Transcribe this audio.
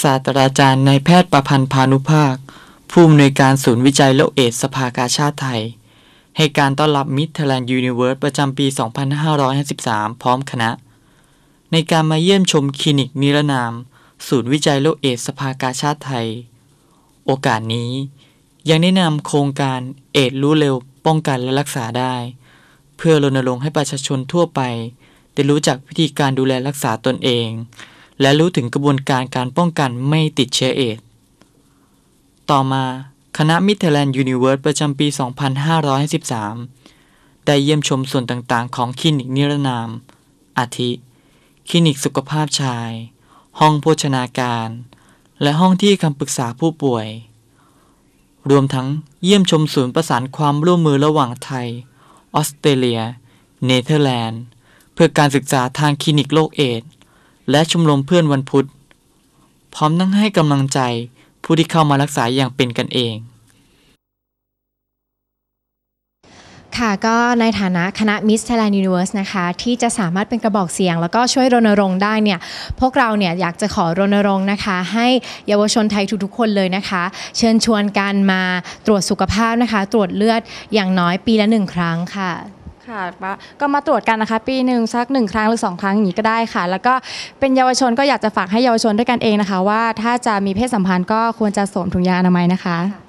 ศาสตราจารย์นายแพทย์ประพันธ์พานุภาค ผู้อำนวยการศูนย์วิจัยโรคเอดสภากาชาติไทย ให้การต้อนรับมิ d เ h อ l แลนด์ยูนิเวิร์สประจำปี 2553 พร้อมคณะ ในการมาเยี่ยมชมคลินิกนิรนาม ศูนย์วิจัยโรคเอดสภากาชาติไทย โอกาสนี้ ยังได้นำโครงการเอดรู้เร็วป้องกันและรักษาได้ เพื่อรณรงค์ให้ประชาชนทั่วไป ได้รู้จักวิธีการดูแลรักษาตนเอง และรู้ถึงกระบวนการการป้องกันไม่ติดเชื้อเอดต่อมาคณะมิเ h อ l แลนด์ยูนิเวิร์สประจำปี 2553 ได้เยี่ยมชมส่วนต่างๆ ของคลินิกนิรนาม อาทิ คลินิกสุขภาพชาย ห้องโภชนาการ และห้องที่คำปรึกษาผู้ป่วย รวมทั้งเยี่ยมชมศูนย์ประสานความร่วมมือระหว่างไทย ออสเตรเลีย เนเธอร์แลนด์ เพื่อการศึกษาทางคลินิกโรคเอดส์ และชมรมเพื่อนวันพุธ พร้อมทั้งให้กำลังใจผู้ที่เข้ามารักษาอย่างเป็นกันเองค่ะก็ในฐานะคณะ Miss Thailand Universe นะคะ ที่จะสามารถเป็นกระบอกเสียง แล้วก็ช่วยรณรงค์ได้เนี่ยพวกเราเนี่ยอยากจะขอรณรงค์นะคะ ให้เยาวชนไทยทุกๆคนเลยนะคะ เชิญชวนกันมาตรวจสุขภาพนะคะ ตรวจเลือดอย่างน้อยปีละหนึ่งครั้งค่ะ ค่ะว่าก็มาตรวจกันนะคะ ปีหนึ่งสักหนึ่งครั้งหรือสองครั้งอย่างนี้ก็ได้ค่ะ แล้วก็เป็นเยาวชนก็อยากจะฝากให้เยาวชนด้วยกันเองนะคะ ว่าถ้าจะมีเพศสัมพันธ์ก็ควรจะสวมถุงยางอนามัยนะคะ